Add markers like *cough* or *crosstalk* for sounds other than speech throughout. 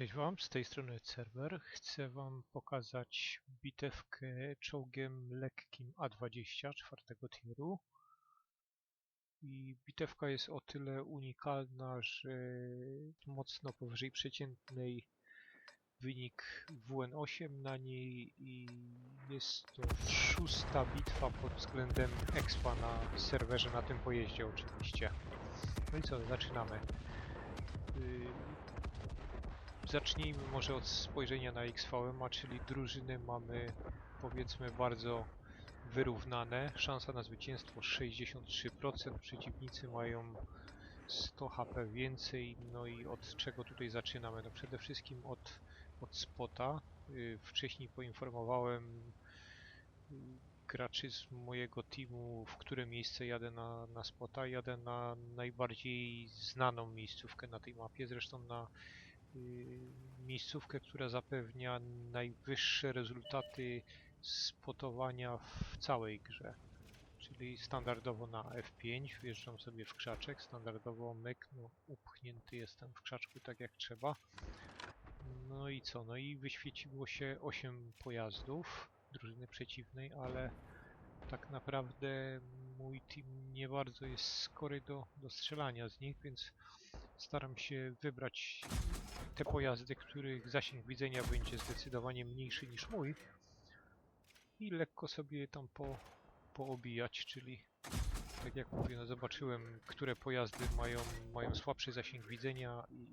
Cześć Wam, z tej strony serwer. Chcę Wam pokazać bitewkę czołgiem lekkim A20 czwartego tieru. I bitewka jest o tyle unikalna, że mocno powyżej przeciętnej wynik WN8 na niej i jest to szósta bitwa pod względem expa na serwerze na tym pojeździe oczywiście. No i co, zaczynamy. Y, Zacznijmy może od spojrzenia na XVM, czyli drużyny mamy powiedzmy bardzo wyrównane. Szansa na zwycięstwo 63%, przeciwnicy mają 100 HP więcej. No i od czego tutaj zaczynamy? No przede wszystkim od, od spota. Yy, wcześniej poinformowałem yy, graczy z mojego teamu, w które miejsce jadę na, na spota. Jadę na najbardziej znaną miejscówkę na tej mapie, zresztą na y, miejscówkę, która zapewnia najwyższe rezultaty spotowania w całej grze. Czyli standardowo na F5 wjeżdżam sobie w krzaczek, standardowo myk, no upchnięty jestem w krzaczku tak jak trzeba. No i co? No i wyświeciło się 8 pojazdów drużyny przeciwnej, ale tak naprawdę mój team nie bardzo jest skory do, do strzelania z nich, więc staram się wybrać te pojazdy, których zasięg widzenia będzie zdecydowanie mniejszy niż mój i lekko sobie tam po, poobijać, czyli tak jak mówię, no zobaczyłem, które pojazdy mają, mają słabszy zasięg widzenia i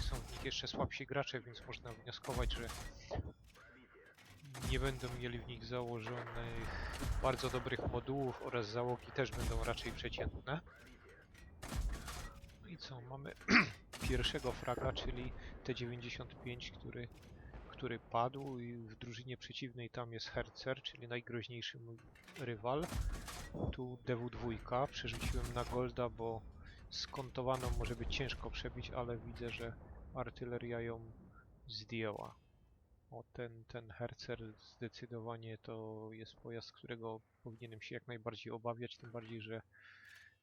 są w nich jeszcze słabsi gracze, więc można wnioskować, że nie będą mieli w nich założonych bardzo dobrych modułów oraz załogi też będą raczej przeciętne. No i co, mamy *clears throat* pierwszego fraga, czyli T-95, który, który padł i w drużynie przeciwnej tam jest Herzer, czyli najgroźniejszy mój rywal. Tu DW2, przerzuciłem na Golda, bo skontowaną może być ciężko przebić, ale widzę, że artyleria ją zdjęła. O, ten, ten Herzer zdecydowanie to jest pojazd, którego powinienem się jak najbardziej obawiać, tym bardziej, że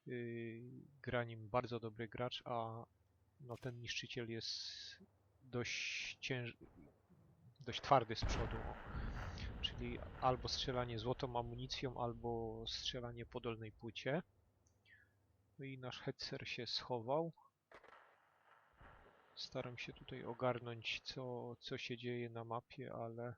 yy, gra nim bardzo dobry gracz, a no, ten niszczyciel jest dość cięż... dość twardy z przodu. Czyli albo strzelanie złotą amunicją, albo strzelanie po dolnej płycie. No i nasz Hetzer się schował. Staram się tutaj ogarnąć, co, co się dzieje na mapie, ale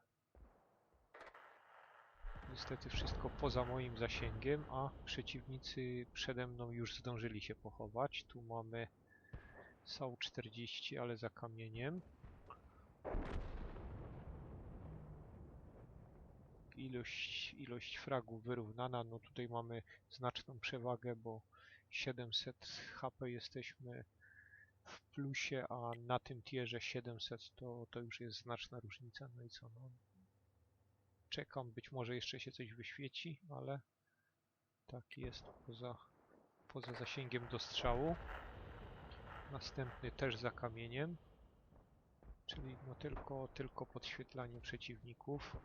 niestety wszystko poza moim zasięgiem, a przeciwnicy przede mną już zdążyli się pochować. Tu mamy SAU-40, ale za kamieniem. Ilość, ilość fragów wyrównana, no tutaj mamy znaczną przewagę, bo 700 HP jesteśmy w plusie, a na tym tierze 700 to, to już jest znaczna różnica. No i co, no. Czekam, być może jeszcze się coś wyświeci, ale tak jest poza, poza zasięgiem do strzału. Następny też za kamieniem. Czyli no tylko, tylko podświetlanie przeciwników.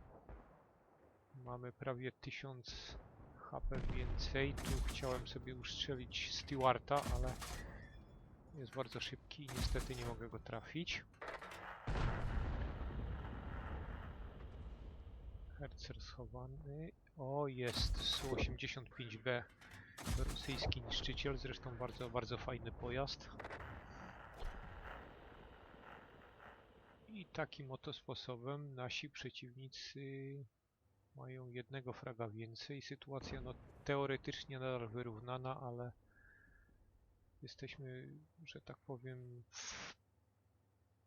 Mamy prawie 1000 HP więcej. Tu chciałem sobie ustrzelić Stewarta, ale jest bardzo szybki i niestety nie mogę go trafić. Hercer schowany. O, jest Su-85B. Rosyjski niszczyciel, zresztą bardzo, bardzo fajny pojazd. I takim oto sposobem nasi przeciwnicy mają jednego fraga więcej. Sytuacja no teoretycznie nadal wyrównana, ale jesteśmy, że tak powiem, w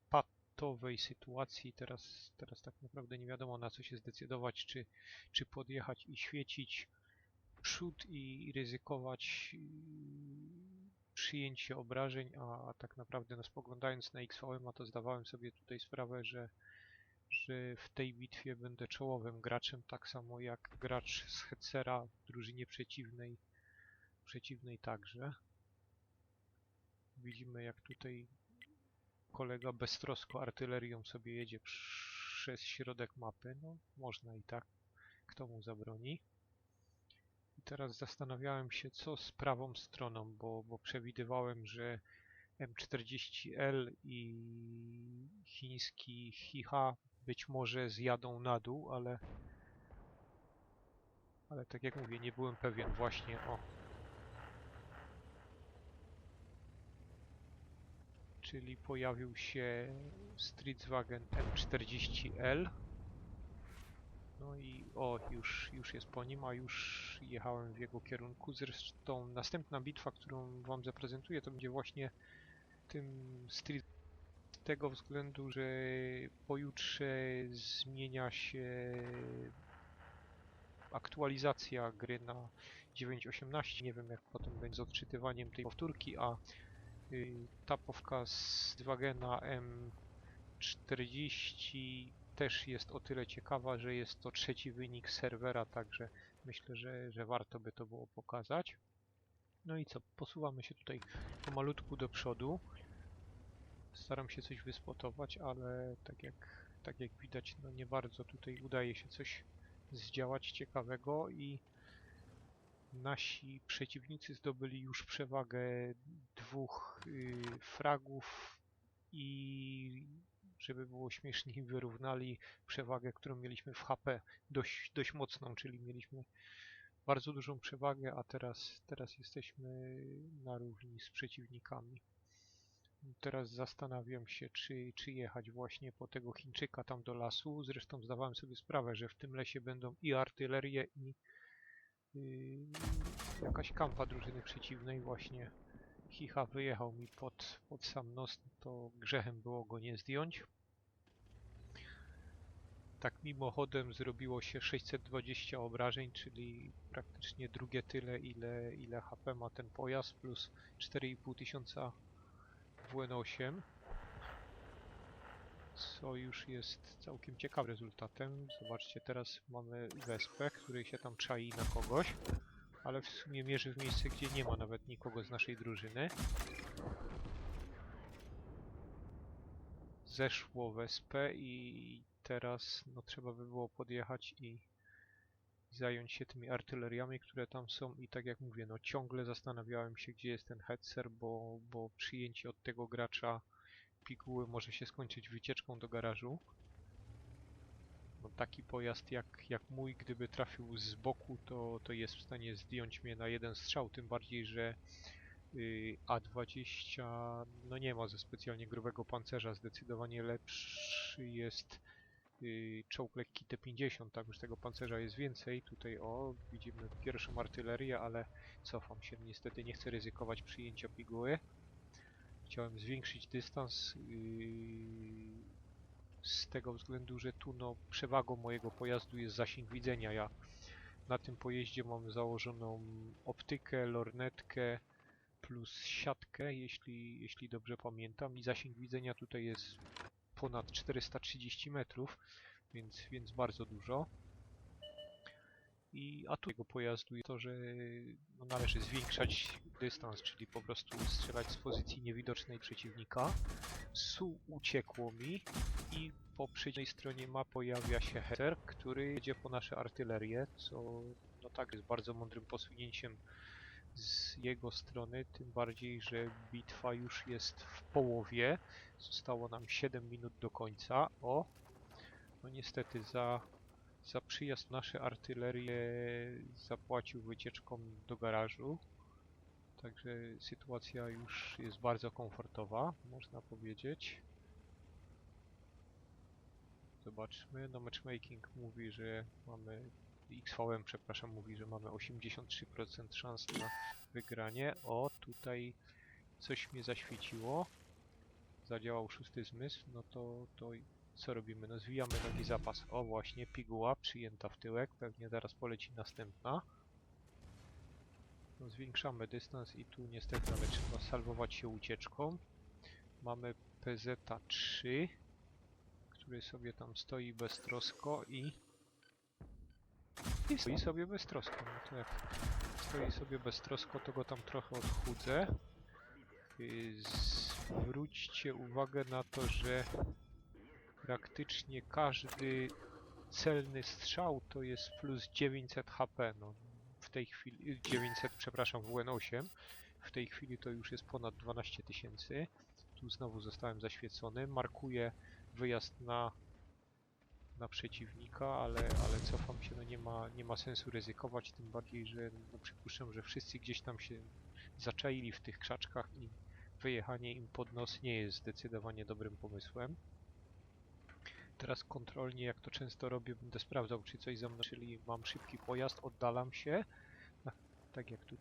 patowej sytuacji. Teraz, teraz tak naprawdę nie wiadomo na co się zdecydować, czy, czy podjechać i świecić przód i ryzykować przyjęcie obrażeń, a, a tak naprawdę no, spoglądając na XVM, to zdawałem sobie tutaj sprawę, że, że w tej bitwie będę czołowym graczem, tak samo jak gracz z Hetzera w drużynie przeciwnej, przeciwnej także. Widzimy jak tutaj kolega beztrosko artylerią sobie jedzie przez środek mapy. No, można i tak. Kto mu zabroni? I teraz zastanawiałem się, co z prawą stroną, bo, bo przewidywałem, że M40L i chiński Chicha być może zjadą na dół, ale ale tak jak mówię, nie byłem pewien właśnie o czyli pojawił się Streetswagen M40L no i o, już, już jest po nim, a już jechałem w jego kierunku. Zresztą następna bitwa, którą wam zaprezentuję, to będzie właśnie tym street z tego względu, że pojutrze zmienia się aktualizacja gry na 9.18. Nie wiem jak potem będzie z odczytywaniem tej powtórki, a y, tapowka z Wagena M40 też jest o tyle ciekawa, że jest to trzeci wynik serwera, także myślę, że, że warto by to było pokazać. No i co, posuwamy się tutaj pomalutku do przodu. Staram się coś wyspotować, ale tak jak, tak jak widać, no nie bardzo tutaj udaje się coś zdziałać ciekawego i nasi przeciwnicy zdobyli już przewagę dwóch y, fragów i żeby było śmieszniej wyrównali przewagę, którą mieliśmy w HP dość, dość mocną, czyli mieliśmy bardzo dużą przewagę, a teraz, teraz jesteśmy na równi z przeciwnikami. Teraz zastanawiam się, czy, czy jechać właśnie po tego Chińczyka tam do lasu. Zresztą zdawałem sobie sprawę, że w tym lesie będą i artylerie, i yy, jakaś kampa drużyny przeciwnej. Właśnie Chicha wyjechał mi pod, pod sam nos, to grzechem było go nie zdjąć. Tak mimochodem zrobiło się 620 obrażeń, czyli praktycznie drugie tyle, ile, ile HP ma ten pojazd, plus 4,5 tysiąca WN8. Co już jest całkiem ciekawym rezultatem. Zobaczcie, teraz mamy Wespę, który się tam czai na kogoś, ale w sumie mierzy w miejsce, gdzie nie ma nawet nikogo z naszej drużyny. Zeszło Wespę i teraz no, trzeba by było podjechać i zająć się tymi artyleriami, które tam są i tak jak mówię, no ciągle zastanawiałem się, gdzie jest ten headser, bo, bo przyjęcie od tego gracza piguły może się skończyć wycieczką do garażu. No, taki pojazd jak, jak mój, gdyby trafił z boku, to, to jest w stanie zdjąć mnie na jeden strzał, tym bardziej, że y, A20 no nie ma ze specjalnie grubego pancerza, zdecydowanie lepszy jest y, czołg lekki T-50, tak już tego pancerza jest więcej. Tutaj o, widzimy pierwszą artylerię, ale cofam się, niestety nie chcę ryzykować przyjęcia piguły. Chciałem zwiększyć dystans yy, z tego względu, że tu no, przewagą mojego pojazdu jest zasięg widzenia. Ja na tym pojeździe mam założoną optykę, lornetkę plus siatkę, jeśli, jeśli dobrze pamiętam i zasięg widzenia tutaj jest ponad 430 metrów, więc, więc bardzo dużo. I atu tego pojazdu jest to, że no, należy zwiększać dystans, czyli po prostu strzelać z pozycji niewidocznej przeciwnika. Su uciekło mi i po przeciwnej stronie ma pojawia się heter, który jedzie po nasze artylerię, co no tak jest bardzo mądrym posunięciem z jego strony, tym bardziej, że bitwa już jest w połowie. Zostało nam 7 minut do końca. O! No niestety za, za przyjazd nasze artylerię zapłacił wycieczką do garażu. Także sytuacja już jest bardzo komfortowa, można powiedzieć. Zobaczmy, no matchmaking mówi, że mamy XVM, przepraszam, mówi, że mamy 83% szans na wygranie. O, tutaj coś mnie zaświeciło. Zadziałał szósty zmysł, no to, to co robimy? No zwijamy nogi zapas. O właśnie, piguła przyjęta w tyłek, pewnie zaraz poleci następna. No, zwiększamy dystans i tu niestety ale trzeba salwować się ucieczką. Mamy PZ-3, który sobie tam stoi beztrosko i i stoi sobie beztrosko. No to jak stoi sobie beztrosko, to go tam trochę odchudzę. Yy, Zwróćcie uwagę na to, że praktycznie każdy celny strzał to jest plus 900 HP. No, w tej chwili 900, przepraszam, WN8. W tej chwili to już jest ponad 12 tysięcy. Tu znowu zostałem zaświecony. Markuję wyjazd na, na przeciwnika, ale, ale cofam się, no nie ma, nie ma sensu ryzykować, tym bardziej, że no przypuszczam, że wszyscy gdzieś tam się zaczaili w tych krzaczkach i wyjechanie im pod nos nie jest zdecydowanie dobrym pomysłem. Teraz kontrolnie, jak to często robię, będę sprawdzał, czy coś za mną, czyli mam szybki pojazd, oddalam się, tak jak tu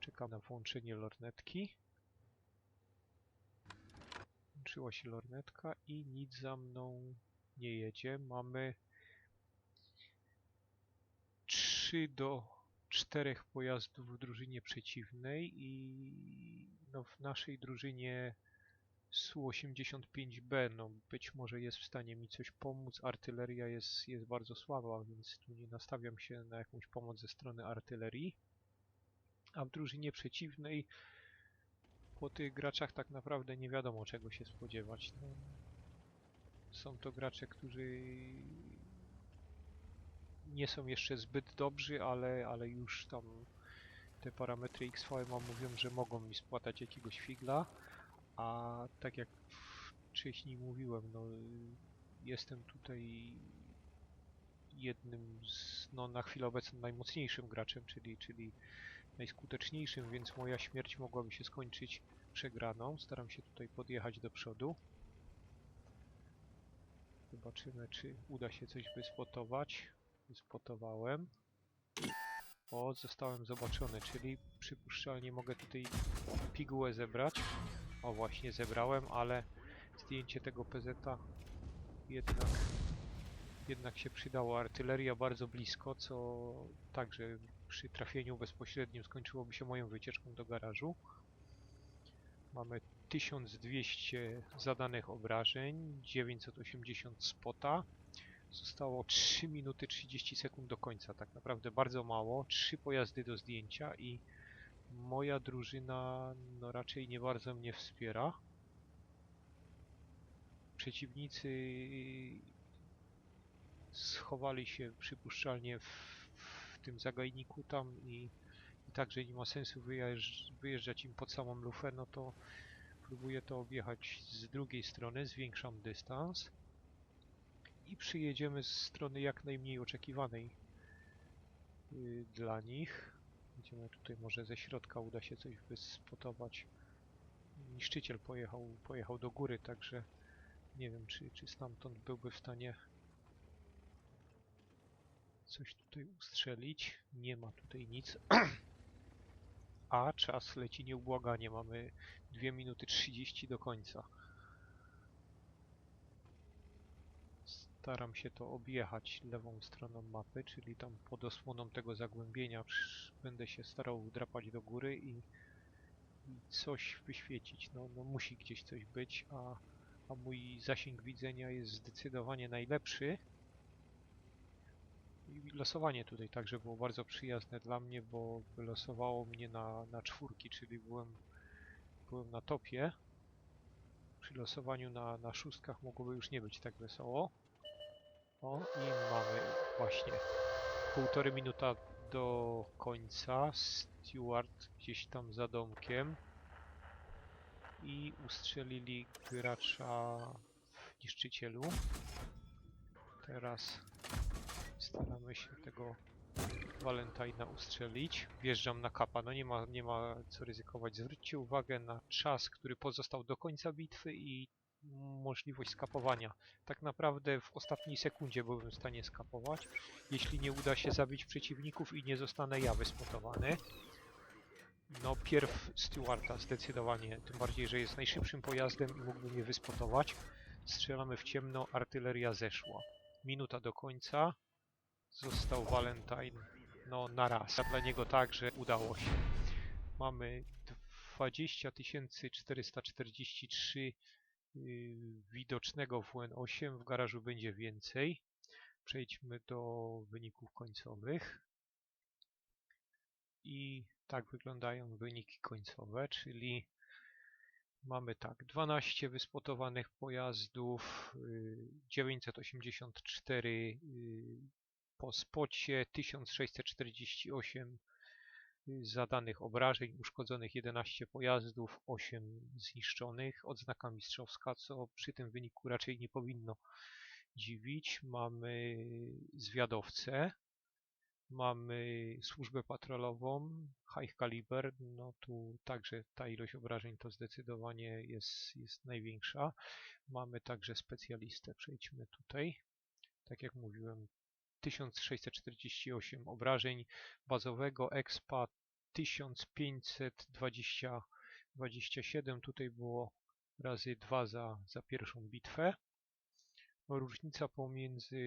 czekam na włączenie lornetki. Włączyła się lornetka i nic za mną nie jedzie. Mamy 3 do 4 pojazdów w drużynie przeciwnej i no, w naszej drużynie Su-85B no, być może jest w stanie mi coś pomóc. Artyleria jest, jest bardzo słaba, więc tu nie nastawiam się na jakąś pomoc ze strony artylerii. A w drużynie przeciwnej po tych graczach tak naprawdę nie wiadomo czego się spodziewać. No, są to gracze, którzy nie są jeszcze zbyt dobrzy, ale, ale już tam te parametry XVM mówią, że mogą mi spłatać jakiegoś figla, a tak jak wcześniej mówiłem, no jestem tutaj jednym z, no na chwilę obecną najmocniejszym graczem, czyli, czyli najskuteczniejszym, więc moja śmierć mogłaby się skończyć przegraną. Staram się tutaj podjechać do przodu. Zobaczymy, czy uda się coś wyspotować. Wyspotowałem. O, zostałem zobaczony, czyli przypuszczalnie mogę tutaj pigułę zebrać. O, właśnie zebrałem, ale zdjęcie tego PZ jednak, jednak się przydało. Artyleria bardzo blisko, co także przy trafieniu bezpośrednim skończyłoby się moją wycieczką do garażu. Mamy 1200 zadanych obrażeń, 980 spota. Zostało 3 minuty 30 sekund do końca, tak naprawdę bardzo mało. 3 pojazdy do zdjęcia i moja drużyna no raczej nie bardzo mnie wspiera. Przeciwnicy schowali się przypuszczalnie w, w tym zagajniku tam i, i także nie ma sensu wyjeżdż, wyjeżdżać im pod samą lufę, no to próbuję to objechać z drugiej strony, zwiększam dystans i przyjedziemy z strony jak najmniej oczekiwanej yy, dla nich. Będziemy tutaj może ze środka uda się coś wyspotować. Niszczyciel pojechał, pojechał do góry, także nie wiem czy, czy stamtąd byłby w stanie coś tutaj ustrzelić. Nie ma tutaj nic. *clears throat* A czas leci nieubłaganie. Mamy 2 minuty 30 do końca. Staram się to objechać lewą stroną mapy, czyli tam pod osłoną tego zagłębienia będę się starał drapać do góry i, i coś wyświecić. No, no musi gdzieś coś być, a, a mój zasięg widzenia jest zdecydowanie najlepszy. I losowanie tutaj także było bardzo przyjazne dla mnie, bo wylosowało mnie na, na czwórki, czyli byłem, byłem na topie. Przy losowaniu na, na szóstkach mogłoby już nie być tak wesoło. O, i mamy właśnie półtorej minuta do końca. Steward gdzieś tam za domkiem. I ustrzelili gracza w niszczycielu. Teraz staramy się tego Valentina ustrzelić. Wjeżdżam na kapa, no nie ma, nie ma co ryzykować. Zwróćcie uwagę na czas, który pozostał do końca bitwy i możliwość skapowania. Tak naprawdę w ostatniej sekundzie byłem w stanie skapować, jeśli nie uda się zabić przeciwników i nie zostanę ja wyspotowany. No pierw Stewarta zdecydowanie, tym bardziej, że jest najszybszym pojazdem i mógłby mnie wyspotować. Strzelamy w ciemno, artyleria zeszła. Minuta do końca. Został Valentine, no na raz. Dla niego także udało się. Mamy 20 443 yy, widocznego WN8, w garażu będzie więcej. Przejdźmy do wyników końcowych. I tak wyglądają wyniki końcowe, czyli mamy tak 12 wyspotowanych pojazdów, 984 po spocie, 1648 y, zadanych obrażeń, uszkodzonych 11 pojazdów, 8 zniszczonych, odznaka mistrzowska, co przy tym wyniku raczej nie powinno dziwić. Mamy zwiadowcę, mamy służbę patrolową, high caliber, no tu także ta ilość obrażeń to zdecydowanie jest, jest największa. Mamy także specjalistę, przejdźmy tutaj. Tak jak mówiłem, 1648 obrażeń bazowego, expa 1527, tutaj było razy 2 za, za pierwszą bitwę. Różnica pomiędzy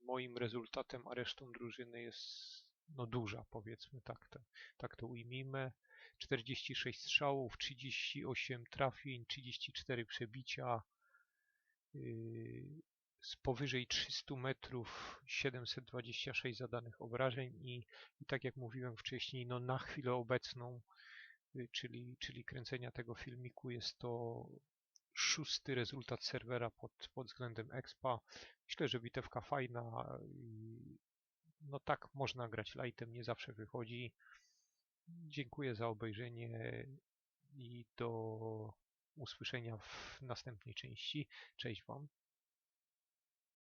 moim rezultatem a resztą drużyny jest no duża, powiedzmy tak to, tak to ujmijmy. 46 strzałów, 38 trafień, 34 przebicia, yy, z powyżej 300 metrów 726 zadanych obrażeń i, i tak jak mówiłem wcześniej, no na chwilę obecną, yy, czyli, czyli kręcenia tego filmiku jest to szósty rezultat serwera pod, pod względem expa. Myślę, że bitewka fajna. No tak, można grać lightem, nie zawsze wychodzi. Dziękuję za obejrzenie i do usłyszenia w następnej części. Cześć Wam.